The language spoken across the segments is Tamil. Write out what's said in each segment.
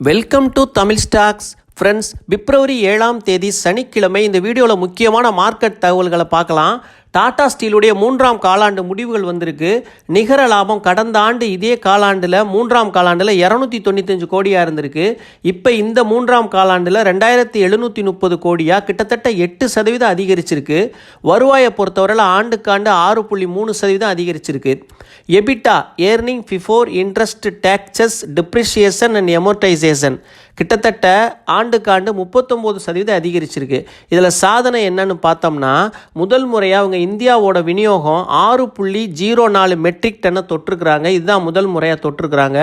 Welcome to Tamil stocks friends February ஏழாம் தேதி சனிக்கிழமை இந்த வீடியோவில் முக்கியமான மார்க்கெட் தகவல்களை பார்க்கலாம். டாடா ஸ்டீலுடைய மூன்றாம் காலாண்டு முடிவுகள் வந்திருக்கு. நிகர லாபம் கடந்த ஆண்டு இதே காலாண்டில் மூன்றாம் காலாண்டில் இரநூத்தி தொண்ணூத்தஞ்சு கோடியாக இருந்திருக்கு. இப்போ இந்த மூன்றாம் காலாண்டில் ரெண்டாயிரத்தி எழுநூற்றி முப்பது கோடியாக கிட்டத்தட்ட எட்டு சதவீதம் அதிகரிச்சிருக்கு. வருவாயை பொறுத்தவரையில் ஆண்டுக்காண்டு ஆறு புள்ளி மூணு சதவீதம் அதிகரிச்சிருக்கு. EBITDA earning before interest taxes depreciation and amortisation கிட்டத்தட்ட ஆண்டுக்கு ஆண்டு முப்பத்தொம்போது சதவீதம் அதிகரிச்சிருக்கு. இதில் சாதனை என்னன்னு பார்த்தோம்னா முதல் முறையாக அவங்க இந்தியாவோட விநியோகம் ஆறு புள்ளி ஜீரோ நாலு மெட்ரிக் டன்னை தொற்றுருக்குறாங்க. இதுதான் முதல் முறையாக தொட்டிருக்கிறாங்க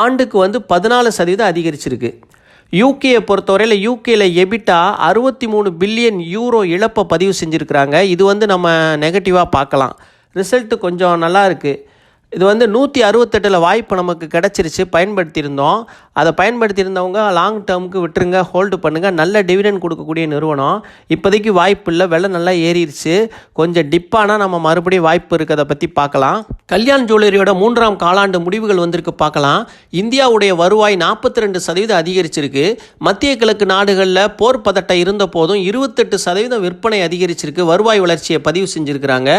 ஆண்டுக்கு வந்து பதினாலு சதவீதம் அதிகரிச்சிருக்கு. யூகேயை பொறுத்தவரையில் யூகேயில் எபிட்டா அறுபத்தி மூணு பில்லியன் யூரோ இழப்பை பதிவு செஞ்சுருக்கிறாங்க. இது வந்து நம்ம நெகட்டிவாக பார்க்கலாம். ரிசல்ட்டு கொஞ்சம் நல்லா இருக்குது இது வந்து நூற்றி அறுபத்தெட்டில் வாய்ப்பு நமக்கு கிடச்சிருச்சு பயன்படுத்தியிருந்தோம். அதை பயன்படுத்தியிருந்தவங்க லாங் டேர்முக்கு விட்டுருங்க ஹோல்டு பண்ணுங்கள் நல்ல டிவிடெண்ட் கொடுக்கக்கூடிய நிறுவனம். இப்போதைக்கு வாய்ப்பு இல்லை விலை நல்லா ஏறிடுச்சு கொஞ்சம் டிப்பானால் நம்ம மறுபடியும் வாய்ப்பு இருக்கிறத பற்றி பார்க்கலாம். கல்யாண் ஜுவல்லரியோட மூன்றாம் காலாண்டு முடிவுகள் வந்திருக்கு பார்க்கலாம். இந்தியாவுடைய வருவாய் நாற்பத்தி ரெண்டு சதவீதம் அதிகரிச்சிருக்கு. மத்திய கிழக்கு நாடுகளில் போர் பதட்டம் இருந்த போதும் இருபத்தெட்டு சதவீதம் விற்பனை அதிகரிச்சிருக்கு. வருவாய் வளர்ச்சியை பதிவு செஞ்சுருக்கிறாங்க.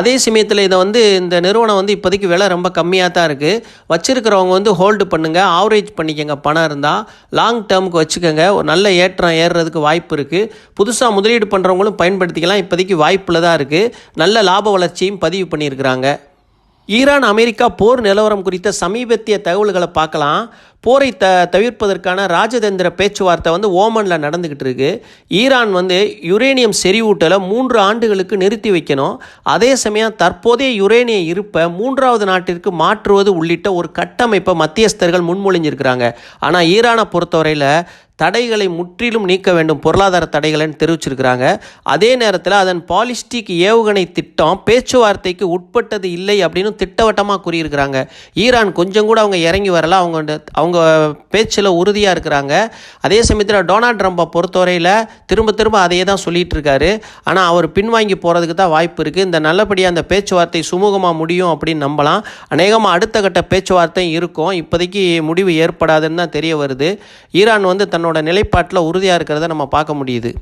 அதே சமயத்தில் இதை வந்து இந்த நிறுவனம் வந்து இப்போதைக்கு விலை ரொம்ப கம்மியாக தான் இருக்குது வச்சுருக்கிறவங்க வந்து ஹோல்டு பண்ணுங்கள் ஆவரேஜ் பண்ணிக்கங்க. பணம் இருந்தால் லாங் டேர்முக்கு வச்சுக்கோங்க. ஒரு நல்ல ஏற்றம் ஏறுறதுக்கு வாய்ப்பு இருக்குது புதுசாக முதலீடு பண்ணுறவங்களும் பயன்படுத்திக்கலாம். இப்போதைக்கு வாய்ப்பில் தான் இருக்குது நல்ல லாப வளர்ச்சியும் பதிவு பண்ணியிருக்கிறாங்க. ஈரான் அமெரிக்கா போர் நிலவரம் குறித்த சமீபத்திய தகவல்களை பார்க்கலாம். போரை த தவிர்ப்பதற்கான ராஜதந்திர பேச்சுவார்த்தை வந்து ஓமனில் நடந்துக்கிட்டு இருக்கு ஈரான் வந்து யுரேனியம் செறிவூட்டலை மூன்று ஆண்டுகளுக்கு நிறுத்தி வைக்கணும். அதே சமயம் தற்போதைய யுரேனிய இருப்பை மூன்றாவது நாட்டிற்கு மாற்றுவது உள்ளிட்ட ஒரு கட்டமைப்பை மத்தியஸ்தர்கள் முன்மொழிஞ்சிருக்கிறாங்க. ஆனால் ஈரானை பொறுத்தவரையில் தடைகளை முற்றிலும் நீக்க வேண்டும் பொருளாதார தடைகளைன்னு தெரிவிச்சிருக்கிறாங்க. அதே நேரத்தில் அதன் பாலிஸ்டிக் ஏவுகணை திட்டம் பேச்சுவார்த்தைக்கு உட்பட்டது இல்லை அப்படின்னு திட்டவட்டமாக கூறியிருக்கிறாங்க. ஈரான் கொஞ்சம் கூட அவங்க இறங்கி வரல அவங்க அவங்க அவங்க பேச்சில் உறுதியாக இருக்கிறாங்க. அதே சமயத்தில் டொனால்ட் ட்ரம்ப்பை பொறுத்தவரையில் திரும்ப திரும்ப அதையே தான் சொல்லிகிட்டு இருக்காரு. ஆனால் அவர் பின்வாங்கி போகிறதுக்கு தான் வாய்ப்பு இருக்குது இந்த நல்லபடியாக அந்த பேச்சுவார்த்தை சுமூகமாக முடியும் அப்படின்னு நம்பலாம். அநேகமாக அடுத்த கட்ட பேச்சுவார்த்தையும் இருக்கும். இப்போதைக்கு முடிவு ஏற்படாதுன்னு தான் தெரிய வருது. ஈரான் வந்து தன்னோட நிலைப்பாட்டில் உறுதியாக இருக்கிறத நம்ம பார்க்க முடியுது.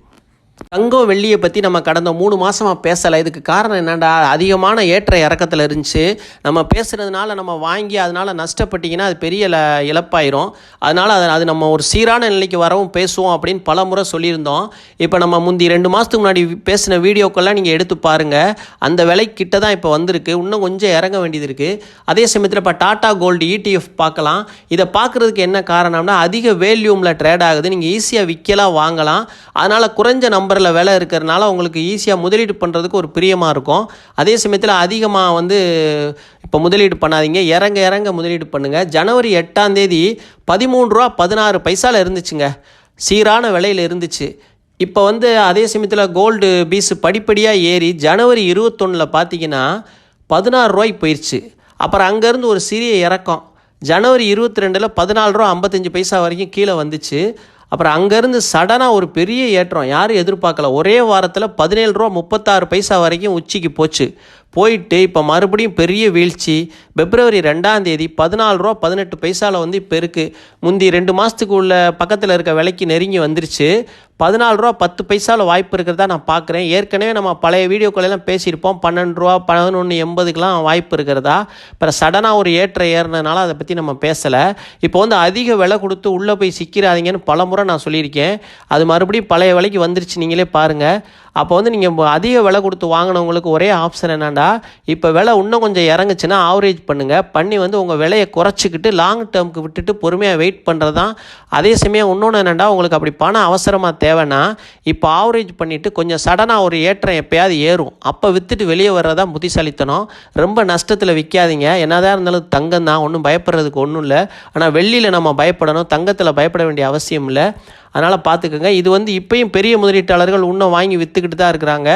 தங்கம் வெள்ளியை பற்றி நம்ம கடந்த மூணு மாதமாக பேசலை. இதுக்கு காரணம் என்னடா அதிகமான ஏற்ற இறக்கத்தில் இருந்துச்சு. நம்ம பேசுகிறதுனால நம்ம வாங்கி அதனால் நஷ்டப்பட்டீங்கன்னா அது பெரிய இழப்பாயிரும். அதனால் அது அது நம்ம ஒரு சீரான நிலைக்கு வரவும் பேசுவோம் அப்படின்னு பல முறை சொல்லியிருந்தோம். இப்போ நம்ம முந்தி ரெண்டு மாதத்துக்கு முன்னாடி பேசின வீடியோக்கெல்லாம் நீங்கள் எடுத்து பாருங்கள் அந்த விலை கிட்ட தான் இப்போ வந்திருக்கு. இன்னும் கொஞ்சம் இறங்க வேண்டியது இருக்குது அதே சமயத்தில் இப்போ டாட்டா கோல்டு இடிஎஃப் பார்க்கலாம் இதை பார்க்குறதுக்கு என்ன காரணம்னா அதிக வேல்யூமில் ட்ரேட் ஆகுது. நீங்கள் ஈஸியாக விற்கலாம் வாங்கலாம். அதனால் குறைஞ்ச நம்பரில் விலை இருக்கிறதுனால உங்களுக்கு ஈஸியாக முதலீடு பண்ணுறதுக்கு ஒரு பிரியமாக இருக்கும். அதே சமயத்தில் அதிகமாக வந்து இப்போ முதலீடு பண்ணாதீங்க. இறங்க இறங்க முதலீடு பண்ணுங்கள் ஜனவரி எட்டாம் தேதி பதிமூணு ரூபா பதினாறு பைசாவில் இருந்துச்சுங்க. சீரான விலையில் இருந்துச்சு. இப்போ வந்து அதே சமயத்தில் கோல்டு பீஸு படிப்படியாக ஏறி ஜனவரி இருபத்தொன்னில் பார்த்தீங்கன்னா பதினாறு ரூபாய்க்கு போயிடுச்சு அப்புறம் அங்கேருந்து ஒரு சிறிய இறக்கம். ஜனவரி இருபத்தி ரெண்டில் பதினாலு ரூபா ஐம்பத்தஞ்சு பைசா வரைக்கும் கீழே வந்துச்சு. அப்புறம் அங்கேருந்து சடனாக ஒரு பெரிய ஏற்றம் யாரும் எதிர்பார்க்கல. ஒரே வாரத்தில் பதினேழு ரூபா முப்பத்தாறு பைசா வரைக்கும் உச்சிக்கு போச்சு. போயிட்டு இப்போ மறுபடியும் பெரிய வீழ்ச்சி பிப்ரவரி ரெண்டாம் தேதி பதினாலு ரூபா பதினெட்டு பைசாவில் வந்து இப்போ இருக்குது முந்தி ரெண்டு மாதத்துக்கு உள்ள பக்கத்தில் இருக்க விலைக்கு நெருங்கி வந்துருச்சு. பதினாலு ரூபா பத்து பைசாவில் வாய்ப்பு இருக்கிறதா நான் பார்க்குறேன் ஏற்கனவே நம்ம பழைய வீடியோக்களெல்லாம் பேசியிருப்போம். பன்னெண்டு ரூபா பதினொன்று எண்பதுக்கெலாம் வாய்ப்பு இருக்கிறதா? அப்புறம் சடனாக ஒரு ஏற்ற ஏறினதுனால அதை பற்றி நம்ம பேசலை. இப்போ வந்து அதிக விலை கொடுத்து உள்ளே போய் சிக்கிறாதீங்கன்னு பல முறை நான் சொல்லியிருக்கேன். அது மறுபடியும் பழைய விலைக்கு வந்துருச்சு. நீங்களே பாருங்கள் அப்போ வந்து நீங்கள் அதிக விலை கொடுத்து வாங்கினவங்களுக்கு ஒரே ஆப்ஷன் என்னென்னா இப்போ விலை இன்னும் கொஞ்சம் இறங்குச்சுன்னா ஆவரேஜ் பண்ணுங்கள் பண்ணி வந்து உங்கள் விலையை குறைச்சிக்கிட்டு லாங் டேர்முக்கு விட்டுட்டு பொறுமையாக வெயிட் பண்ணுறது தான் அதே சமயம் இன்னொன்று என்னென்னா உங்களுக்கு அப்படி பணம் அவசரமாக தேவைன்னா இப்போ ஆவரேஜ் பண்ணிவிட்டு கொஞ்சம் சடனாக ஒரு ஏற்றம் எப்போயாவது ஏறும். அப்போ விற்றுட்டு வெளியே வர்றதா புத்திசாலித்தனம். ரொம்ப நஷ்டத்தில் விற்காதீங்க என்னதான் இருந்தாலும் தங்கம் தான் ஒன்றும் பயப்படுறதுக்கு ஒன்றும் இல்லை. ஆனால் வெள்ளியில் நம்ம பயப்படணும். தங்கத்தில் பயப்பட வேண்டிய அவசியம் இல்லை. அதனால் பார்த்துக்கோங்க. இது வந்து இப்பயும் பெரிய முதலீட்டாளர்கள் இன்னும் வாங்கி விற்றுக்கிட்டு தான் இருக்கிறாங்க.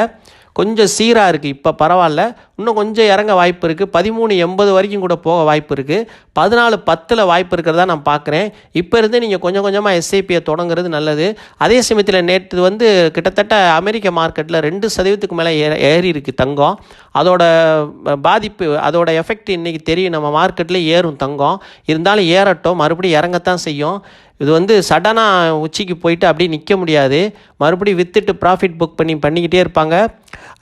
கொஞ்சம் சீராக இருக்குது இப்போ பரவாயில்ல. இன்னும் கொஞ்சம் இறங்க வாய்ப்பு இருக்குது பதிமூணு எண்பது வரைக்கும் கூட போக வாய்ப்பு இருக்குது பதினாலு பத்தில் வாய்ப்பு இருக்கிறதா நான் பார்க்குறேன் இப்போ இருந்து நீங்கள் கொஞ்சம் கொஞ்சமாக எஸ்ஐபியை தொடங்குறது நல்லது. அதே சமயத்தில் நேற்று வந்து கிட்டத்தட்ட அமெரிக்க மார்க்கெட்டில் ரெண்டு சதவீதத்துக்கு மேலே ஏ ஏறி இருக்குது தங்கம். அதோட பாதிப்பு அதோட எஃபெக்ட் இன்றைக்கி தெரியும். நம்ம மார்க்கெட்டில் ஏறும் தங்கம். இருந்தாலும் ஏறட்டும். மறுபடியும் இறங்கத்தான் செய்யும். இது வந்து சடனாக உச்சிக்கு போயிட்டு அப்படியே நிற்க முடியாது. மறுபடியும் விற்றுட்டு ப்ராஃபிட் புக் பண்ணி பண்ணிக்கிட்டே இருப்பாங்க.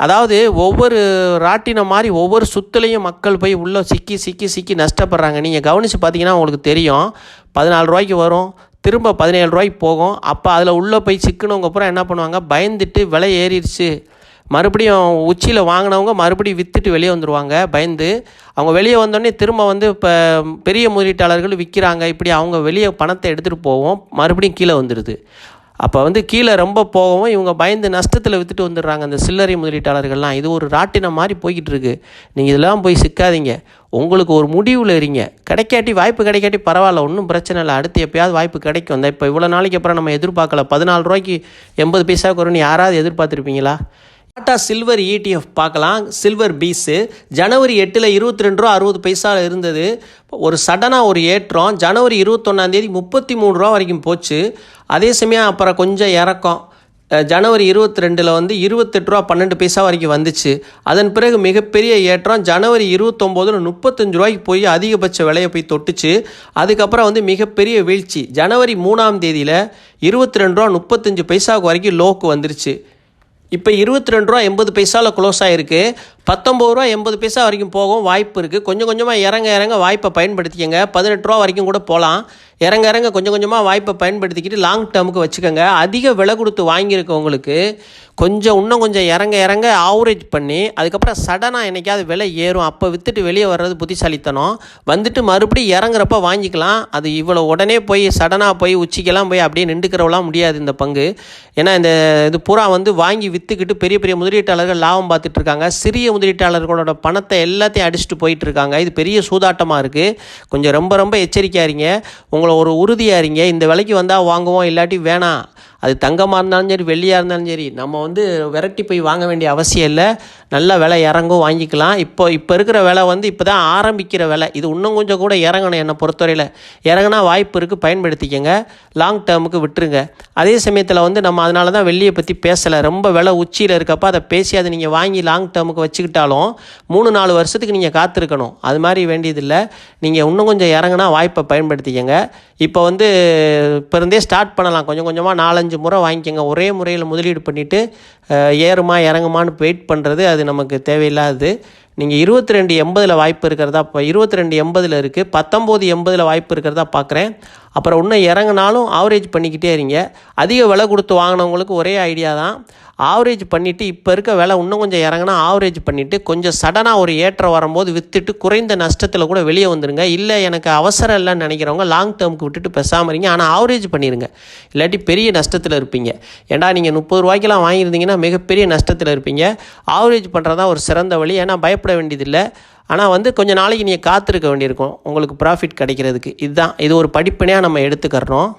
அதாவது ஒவ்வொரு ராட்டினம் மாதிரி ஒவ்வொரு சுற்றுலையும் மக்கள் போய் உள்ளே சிக்கி சிக்கி சிக்கி நஷ்டப்படுறாங்க. நீங்கள் கவனித்து பார்த்தீங்கன்னா உங்களுக்கு தெரியும். பதினாலு ரூபாய்க்கு வரும். திரும்ப பதினேழு ரூபாய்க்கு போகும். அப்போ அதில் உள்ளே போய் சிக்கினவங்க அப்புறம் என்ன பண்ணுவாங்க? பயந்துட்டு விலை ஏறிடுச்சு மறுபடியும் உச்சியில் வாங்கினவங்க மறுபடியும் விற்றுட்டு வெளியே வந்துடுவாங்க பயந்து அவங்க வெளியே வந்தோடனே திரும்ப வந்து இப்போ பெரிய முதலீட்டாளர்கள் விற்கிறாங்க இப்படி அவங்க வெளியே பணத்தை எடுத்துகிட்டு போவோம் மறுபடியும் கீழே வந்துடுது அப்போ வந்து கீழே ரொம்ப போகவும் இவங்க பயந்து நஷ்டத்தில் விற்றுட்டு வந்துடுறாங்க. அந்த சில்லறை முதலீட்டாளர்கள்லாம் இது ஒரு ராட்டினம் மாதிரி போய்கிட்டு இருக்கு நீங்கள் இதெல்லாம் போய் சிக்காதீங்க. உங்களுக்கு ஒரு முடிவில் இருங்க. கிடைக்காட்டி வாய்ப்பு கிடைக்காட்டி பரவாயில்ல ஒன்றும் பிரச்சனை இல்லை. அடுத்து எப்பயாவது வாய்ப்பு கிடைக்கும். இந்த இப்போ இவ்வளோ நாளைக்கு அப்புறம் நம்ம எதிர்பார்க்கல. பதினாலு ரூபாய்க்கு எண்பது பைசா குறைன்னு யாராவது எதிர்பார்த்துருப்பீங்களா? டாடா சில்வர் இடிஎஃப் பார்க்கலாம். Silver fees. ஜனவரி எட்டில் இருபத்தி ரெண்டு ரூபா அறுபது பைசா இருந்தது. ஒரு சடனாக ஒரு ஏற்றம். ஜனவரி இருபத்தொன்னாந்தேதி முப்பத்தி மூணு ரூபா வரைக்கும் போச்சு. அதே சமயம் அப்புறம் கொஞ்சம் இறக்கம். ஜனவரி இருபத்தி ரெண்டில் வந்து இருபத்தெட்டு ரூபா பன்னெண்டு பைசா வரைக்கும் வந்துச்சு. அதன் பிறகு மிகப்பெரிய ஏற்றம். ஜனவரி இருபத்தொம்போதில் முப்பத்தஞ்சு ரூபாய்க்கு போய் அதிகபட்ச விலையை போய் தொட்டுச்சு. அதுக்கப்புறம் வந்து மிகப்பெரிய வீழ்ச்சி. ஜனவரி மூணாம் தேதியில் இருபத்தி ரெண்டு ரூபா முப்பத்தஞ்சு பைசாவுக்கு வரைக்கும் லோக்கு வந்துருச்சு. இப்போ இருபத்தி ரெண்டு ரூபா எண்பது பைசாவில் க்ளோஸ் ஆகிருக்கு பத்தொம்பது ரூபா எண்பது பைசா வரைக்கும் போகும். வாய்ப்பு இருக்குது கொஞ்சம் கொஞ்சமாக இறங்க இறங்க வாய்ப்பை பயன்படுத்திக்கங்க. பதினெட்டு ரூபா வரைக்கும் கூட போகலாம் இறங்க இறங்க கொஞ்சம் கொஞ்சமாக வாய்ப்பை பயன்படுத்திக்கிட்டு லாங் டேர்முக்கு வச்சுக்கோங்க. அதிக விலை கொடுத்து வாங்கியிருக்கவங்களுக்கு கொஞ்சம் இன்னும் கொஞ்சம் இறங்க இறங்க ஆவரேஜ் பண்ணி அதுக்கப்புறம் சடனாக என்னைக்காவது விலை ஏறும். அப்போ விற்றுட்டு வெளியே வர்றது புத்திசாலித்தனம். வந்துட்டு மறுபடியும் இறங்குறப்ப வாங்கிக்கலாம். அது இவ்வளோ உடனே போய் சடனாக போய் உச்சிக்கெல்லாம் போய் அப்படியே நின்றுக்கிறவெல்லாம் முடியாது இந்த பங்கு. ஏன்னா இந்த இது பூரா வந்து வாங்கி விற்றுக்கிட்டு பெரிய பெரிய முதலீட்டாளர்கள் லாபம் பார்த்துட்ருக்காங்க சிறிய முதலீட்டாளர்களோட பணத்தை எல்லாத்தையும் அடிச்சுட்டு போயிட்டு இருக்காங்க இது பெரிய சூதாட்டமாக இருக்குது கொஞ்சம் ரொம்ப ரொம்ப எச்சரிக்கையாக இருங்க. உங்களை ஒரு உறுதியாக இருங்க. இந்த விலைக்கு வந்தால் வாங்குவோம் இல்லாட்டி வேணாம். அது தங்கமாக இருந்தாலும் சரி வெள்ளியாக இருந்தாலும் சரி நம்ம வந்து விரட்டி போய் வாங்க வேண்டிய அவசியம் இல்லை. நல்ல விலை இறங்கும் வாங்கிக்கலாம். இப்போ இப்போ இருக்கிற விலை வந்து இப்போ தான் ஆரம்பிக்கிற விலை. இது இன்னும் கொஞ்சம் கூட இறங்கணும் என்னை பொறுத்தவரையில். இறங்கினா வாய்ப்பு இருக்குது பயன்படுத்திக்கங்க. லாங் டேர்முக்கு விட்டுருங்க. அதே சமயத்தில் வந்து நம்ம அதனால தான் வெள்ளியை பற்றி பேசலை. ரொம்ப விலை உச்சியில் இருக்கப்போ அதை பேசி அதை நீங்கள் வாங்கி லாங் டேர்முக்கு வச்சுக்கிட்டாலும் மூணு நாலு வருஷத்துக்கு நீங்கள் காத்திருக்கணும். அது மாதிரி வேண்டியதில்லை. நீங்கள் இன்னும் கொஞ்சம் இறங்கினா வாய்ப்பை பயன்படுத்திக்கங்க. இப்போ வந்து இப்போ இருந்தே ஸ்டார்ட் பண்ணலாம். கொஞ்சம் கொஞ்சமாக நாலஞ்சு முறை வாங்கிக்கோங்க. ஒரே முறையில் முதலீடு பண்ணிவிட்டு ஏறுமா இறங்குமான்னு வெயிட் பண்ணுறது அது நமக்கு தேவையில்லாதது நீங்கள் இருபத்தி ரெண்டு எண்பதில் வாய்ப்பு இருக்கிறதா இப்போ இருபத்தி ரெண்டு எண்பதில் இருக்குது பத்தொம்போது எண்பதில் வாய்ப்பு இருக்கிறதா பார்க்குறேன் அப்புறம் இன்னும் இறங்குனாலும் ஆவரேஜ் பண்ணிக்கிட்டே இருங்க. அதிக விலை கொடுத்து வாங்கினவங்களுக்கு ஒரே ஐடியா தான். ஆவரேஜ் பண்ணிவிட்டு இப்போ இருக்க விலை இன்னும் கொஞ்சம் இறங்கினா ஆவரேஜ் பண்ணிவிட்டு கொஞ்சம் சடனாக ஒரு ஏற்றம் வரும்போது விற்றுட்டு குறைந்த நஷ்டத்தில் கூட வெளியே வந்துடுங்க இல்லை எனக்கு அவசரம் இல்லைன்னு நினைக்கிறவங்க லாங் டேர்முக்கு விட்டுட்டு பேசாமல் இருங்க. ஆனால் ஆவரேஜ் பண்ணிடுங்க இல்லாட்டி பெரிய நஷ்டத்தில் இருப்பீங்க. ஏன்டா நீங்கள் முப்பது ரூபாய்க்கெல்லாம் வாங்கியிருந்தீங்கன்னா மிகப்பெரிய நஷ்டத்தில் இருப்பீங்க. ஆவரேஜ் பண்ணுறதா ஒரு சிறந்த வழி. ஏன்னா பயப்பட வேண்டியதில்லை. ஆனால் வந்து கொஞ்சம் நாளைக்கு நீங்கள் காத்திருக்க வேண்டியிருக்கும். உங்களுக்கு ப்ராஃபிட் கிடைக்கிறதுக்கு. இதுதான். இது ஒரு படிப்பனையாக நம்ம எடுத்துக்கிறோம்.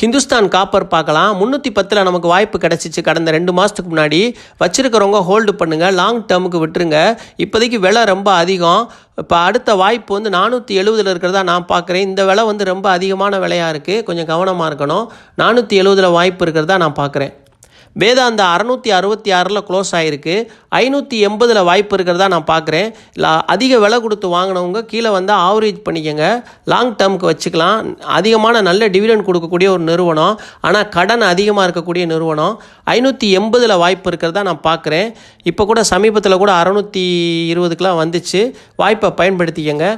ஹிந்துஸ்தான் காப்பர் பார்க்கலாம். முந்நூற்றி பத்தில் நமக்கு வாய்ப்பு கிடச்சிச்சு. கடந்த ரெண்டு மாதத்துக்கு முன்னாடி வச்சுருக்கிறவங்க ஹோல்டு பண்ணுங்கள் லாங் டேர்முக்கு விட்டுருங்க. இப்போதைக்கு விலை ரொம்ப அதிகம். இப்போ அடுத்த வாய்ப்பு வந்து நானூற்றி எழுபதில் இருக்கிறதா நான் பார்க்குறேன். இந்த விலை வந்து ரொம்ப அதிகமான விலையாக இருக்குது கொஞ்சம் கவனமாக இருக்கணும். நானூற்றி எழுபதில் வாய்ப்பு இருக்கிறதா நான் பார்க்குறேன். வேதாந்தா அறநூற்றி அறுபத்தி ஆறில் க்ளோஸ் ஆகிருக்கு ஐநூற்றி எண்பதில் வாய்ப்பு இருக்கிறதா நான் பார்க்குறேன் இல்லை அதிக விலை கொடுத்து வாங்கினவங்க கீழே வந்தால் ஆவரேஜ் பண்ணிக்கங்க. லாங் டேர்முக்கு வச்சுக்கலாம். அதிகமான நல்ல டிவிடன் கொடுக்கக்கூடிய ஒரு நிறுவனம். ஆனால் கடன் அதிகமாக இருக்கக்கூடிய நிறுவனம். ஐநூற்றி எண்பதில் வாய்ப்பு இருக்கிறதா நான் பார்க்குறேன் இப்போ கூட சமீபத்தில் கூட அறநூற்றி இருபதுக்கெலாம் வந்துச்சு. வாய்ப்பை பயன்படுத்திக்கங்க.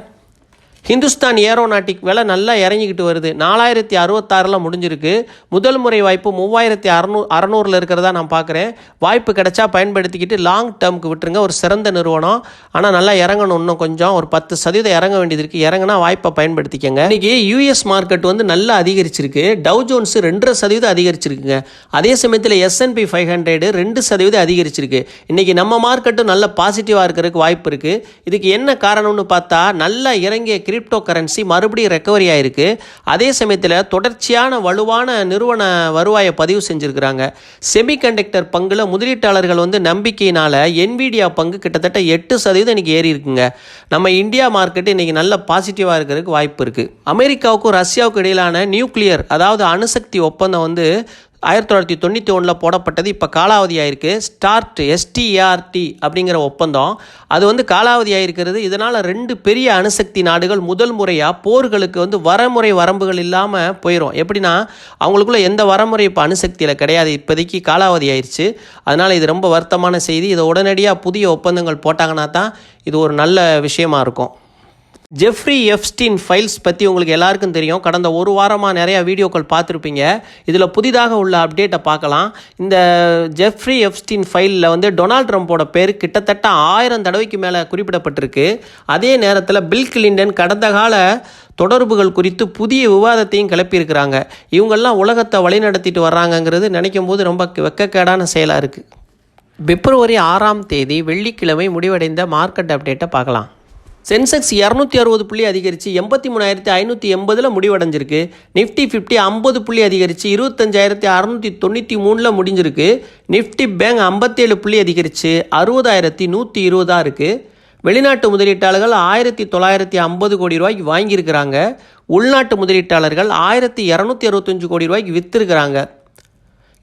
ஹிந்துஸ்தான் ஏரோநாட்டிக் விலை நல்லா இறங்கிக்கிட்டு வருது. நாலாயிரத்தி அறுபத்தாறில் முடிஞ்சிருக்கு. முதல் முறை வாய்ப்பு மூவாயிரத்தி அறநூ அறநூறில் இருக்கிறதா நான் பார்க்குறேன் வாய்ப்பு கிடைச்சா பயன்படுத்திக்கிட்டு லாங் டேர்முக்கு விட்டுருங்க. ஒரு சிறந்த நிறுவனம். ஆனால் நல்லா இறங்கணும் இன்னும் கொஞ்சம். ஒரு பத்து சதவீதம் இறங்க வேண்டியது இருக்குது இறங்கினா வாய்ப்பை பயன்படுத்திக்கங்க. இன்றைக்கி யூஎஸ் மார்க்கெட் வந்து நல்லா அதிகரிச்சிருக்கு. டவு ஜோன்ஸ் ரெண்டரை சதவீதம் அதிகரிச்சிருக்குங்க. அதே சமயத்தில் எஸ்என்பி ஃபைவ் ஹண்ட்ரடு ரெண்டு சதவீதம் அதிகரிச்சிருக்கு. இன்றைக்கி நம்ம மார்க்கெட்டும் நல்ல பாசிட்டிவாக இருக்கிறதுக்கு வாய்ப்பு இருக்குது இதுக்கு என்ன காரணம்னு பார்த்தா நல்லா இறங்கிய கிரிப்டோ கரன்சி மறுபடியும் ரெக்கவரி ஆயிருக்கு. அதே சமயத்தில் தொடர்ச்சியான வலுவான நிறுவன வருவாயை பதிவு செஞ்சுருக்கிறாங்க. செமிகண்டக்டர் பங்குல முதலீட்டாளர்கள் வந்து நம்பிக்கையினால் என்விடியா பங்கு கிட்டத்தட்ட எட்டு சதவீதம் இன்னைக்கு ஏறி இருக்குங்க. நம்ம இந்தியா மார்க்கெட் இன்னைக்கு நல்ல பாசிட்டிவாக இருக்கிறதுக்கு வாய்ப்பு இருக்குது அமெரிக்காவுக்கும் ரஷ்யாவுக்கும் இடையிலான நியூக்ளியர் அதாவது அணுசக்தி ஒப்பந்தம் வந்து ஆயிரத்தி தொள்ளாயிரத்தி தொண்ணூற்றி ஒன்றில் போடப்பட்டது இப்போ காலாவதி ஆயிருக்கு ஸ்டார்ட் எஸ்டிஆர்டி அப்படிங்கிற ஒப்பந்தம். அது வந்து காலாவதி ஆயிருக்கிறது இதனால் ரெண்டு பெரிய அணுசக்தி நாடுகள் முதல் முறையாக போர்களுக்கு வந்து வரமுறை வரம்புகள் இல்லாமல் போயிடும் எப்படின்னா அவங்களுக்குள்ள எந்த வரமுறை இப்போ அணுசக்தியில் கிடையாது. இப்போதைக்கு காலாவதி ஆயிடுச்சு அதனால் இது ரொம்ப வருத்தமான செய்தி. இதை உடனடியாக புதிய ஒப்பந்தங்கள் போட்டாங்கன்னா தான் இது ஒரு நல்ல விஷயமா இருக்கும். ஜெஃப்ரி எஃப்ஸ்டீன் ஃபைல்ஸ் பற்றி உங்களுக்கு எல்லாருக்கும் தெரியும். கடந்த ஒரு வாரமாக நிறையா வீடியோக்கள் பார்த்துருப்பீங்க. இதில் புதிதாக உள்ள அப்டேட்டை பார்க்கலாம். இந்த ஜெஃப்ரி எஃப்ஸ்டீன் ஃபைலில் வந்து டொனால்ட் ட்ரம்ப்போட பேர் கிட்டத்தட்ட ஆயிரம் தடவைக்கு மேலே குறிப்பிடப்பட்டிருக்கு. அதே நேரத்தில் பில் கிளின்டன் கடந்த கால தொடர்புகள் குறித்து புதிய விவாதத்தையும் கிளப்பியிருக்கிறாங்க. இவங்கெல்லாம் உலகத்தை வழிநடத்திட்டு வர்றாங்கங்கிறது நினைக்கும் போது ரொம்ப வெக்கக்கேடான செயலாக இருக்குது பிப்ரவரி ஆறாம் தேதி வெள்ளிக்கிழமை முடிவடைந்த மார்க்கெட் அப்டேட்டை பார்க்கலாம். சென்செக்ஸ் இரநூத்தி அறுபது புள்ளி அதிகரித்து எண்பத்தி மூணாயிரத்தி ஐநூற்றி எண்பதில் முடிவடைஞ்சிருக்கு. நிஃப்டி ஃபிஃப்டி ஐம்பது புள்ளி அதிகரித்து இருபத்தஞ்சாயிரத்தி அறநூற்றி தொண்ணூற்றி மூணில் முடிஞ்சிருக்கு. நிஃப்டி பேங்க் ஐம்பத்தேழு புள்ளி அதிகரித்து அறுபதாயிரத்தி நூற்றி இருபதாக இருக்குது வெளிநாட்டு முதலீட்டாளர்கள் ஆயிரத்தி தொள்ளாயிரத்தி ஐம்பது கோடி ரூபாய்க்கு வாங்கியிருக்கிறாங்க. உள்நாட்டு முதலீட்டாளர்கள் ஆயிரத்தி இரநூத்தி அறுபத்தஞ்சு கோடி ரூபாய்க்கு விற்றுருக்கிறாங்க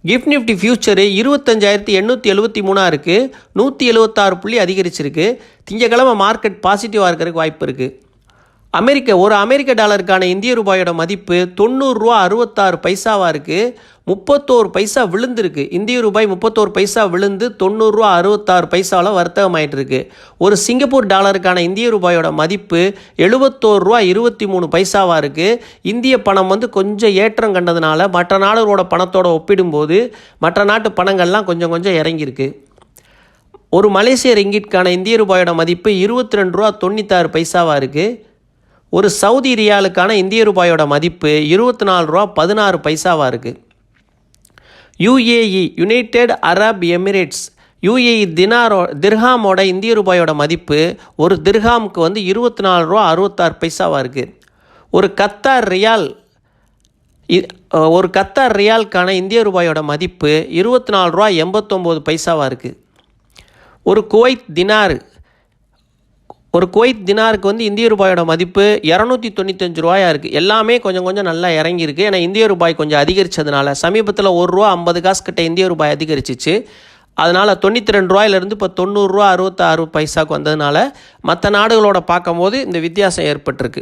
கிஃப்ட் நிஃப்டி ஃபியூச்சரு இருபத்தஞ்சாயிரத்தி எண்ணூற்றி எழுபத்தி மூணாக இருக்குது நூற்றி எழுபத்தாறு புள்ளி அதிகரிச்சிருக்கு. திங்கக்கிழமை மார்க்கெட் பாசிட்டிவாக இருக்கிறதுக்கு வாய்ப்பு இருக்குது அமெரிக்க ஒரு அமெரிக்க டாலருக்கான இந்திய ரூபாயோட மதிப்பு தொண்ணூறுரூவா அறுபத்தாறு பைசாவாக இருக்குது முப்பத்தோரு பைசா விழுந்திருக்கு. இந்திய ரூபாய் முப்பத்தோரு பைசா விழுந்து தொண்ணூறுரூவா அறுபத்தாறு பைசாவில் வர்த்தகமாயிட்டு இருக்கு ஒரு சிங்கப்பூர் டாலருக்கான இந்திய ரூபாயோட மதிப்பு எழுபத்தோரு ரூபா இருபத்தி மூணு பைசாவாக இருக்குது இந்திய பணம் வந்து கொஞ்சம் ஏற்றம் கண்டதுனால மற்ற நாடுகளோட பணத்தோட ஒப்பிடும்போது மற்ற நாட்டு பணங்கள்லாம் கொஞ்சம் கொஞ்சம் இறங்கியிருக்கு. ஒரு மலேசிய ரிங்கிட்கான இந்திய ரூபாயோட மதிப்பு இருபத்தி ரெண்டு ரூபா தொண்ணூத்தாறு பைசாவாக இருக்குது ஒரு சவுதி ரியாலுக்கான இந்திய ரூபாயோட மதிப்பு இருபத்தி நாலு ரூபா பதினாறு பைசாவாக இருக்குது UAE United Arab Emirates UAE தினாரோ திர்ஹாமோட இந்திய ரூபாயோட மதிப்பு ஒரு திர்ஹாமுக்கு வந்து இருபத்தி நாலு ரூபா அறுபத்தாறு பைசாவாக இருக்குது ஒரு கத்தார் ரியால் இ- ஒரு கத்தார் ரியாலுக்கான இந்திய ரூபாயோட மதிப்பு இருபத்தி நாலு ரூபா எண்பத்தொம்போது பைசாவாக இருக்குது ஒரு குவைத் தினார் ஒரு குவைத் தினாருக்கு வந்து இந்திய ரூபாயோட மதிப்பு இரநூத்தி தொண்ணூத்தஞ்சு ரூபாயா இருக்குது எல்லாமே கொஞ்சம் கொஞ்சம் நல்லா இறங்கியிருக்கு. ஏன்னா இந்திய ரூபாய் கொஞ்சம் அதிகரித்ததுனால சமீபத்தில் ஒரு ரூபா ஐம்பது காசு கிட்ட இந்திய ரூபாய் அதிகரிச்சிச்சு. அதனால் தொண்ணூற்றி ரெண்டு ரூபாயிலிருந்து இப்போ தொண்ணூறுரூவா அறுபத்தாறு பைசாவுக்கு வந்ததுனால மற்ற நாடுகளோட பார்க்கும்போது இந்த வித்தியாசம் ஏற்பட்டிருக்கு.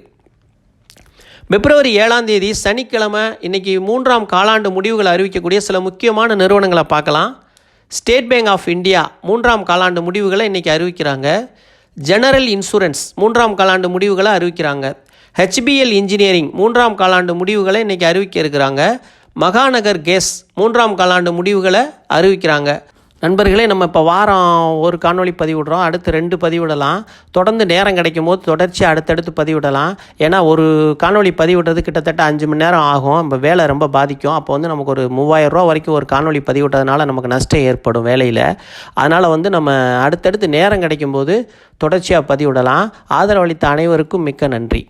பிப்ரவரி ஏழாம் தேதி சனிக்கிழமை இன்னைக்கு மூன்றாம் காலாண்டு முடிவுகளை அறிவிக்கக்கூடிய சில முக்கியமான நிறுவனங்களை பார்க்கலாம். ஸ்டேட் பேங்க் ஆஃப் இந்தியா மூன்றாம் காலாண்டு முடிவுகளை இன்றைக்கி அறிவிக்கிறாங்க. ஜெனரல் இன்சூரன்ஸ் மூன்றாம் காலாண்டு முடிவுகளை அறிவிக்கிறாங்க. ஹெச்பிஎல் இன்ஜினியரிங் மூன்றாம் காலாண்டு முடிவுகளை இன்னைக்கு அறிவிக்க இருக்கிறாங்க. மகாநகர் கேஸ் மூன்றாம் காலாண்டு முடிவுகளை அறிவிக்கிறாங்க. நண்பர்களே நம்ம இப்போ வாரம் ஒரு காணொளி பதிவிடுறோம். அடுத்து ரெண்டு பதிவிடலாம். தொடர்ந்து நேரம் கிடைக்கும் போது தொடர்ச்சியாக அடுத்தடுத்து பதிவிடலாம். ஏன்னா ஒரு காணொளி பதிவிடுறது கிட்டத்தட்ட அஞ்சு மணி நேரம் ஆகும். நம்ம வேலை ரொம்ப பாதிக்கும். அப்போ வந்து நமக்கு ஒரு மூவாயிரரூவா வரைக்கும் ஒரு காணொலி பதிவிட்டதுனால நமக்கு நஷ்டம் ஏற்படும் வேலையில். அதனால் வந்து நம்ம அடுத்தடுத்து நேரம் கிடைக்கும் போது தொடர்ச்சியாக பதிவிடலாம். ஆதரவளித்த அனைவருக்கும் மிக்க நன்றி.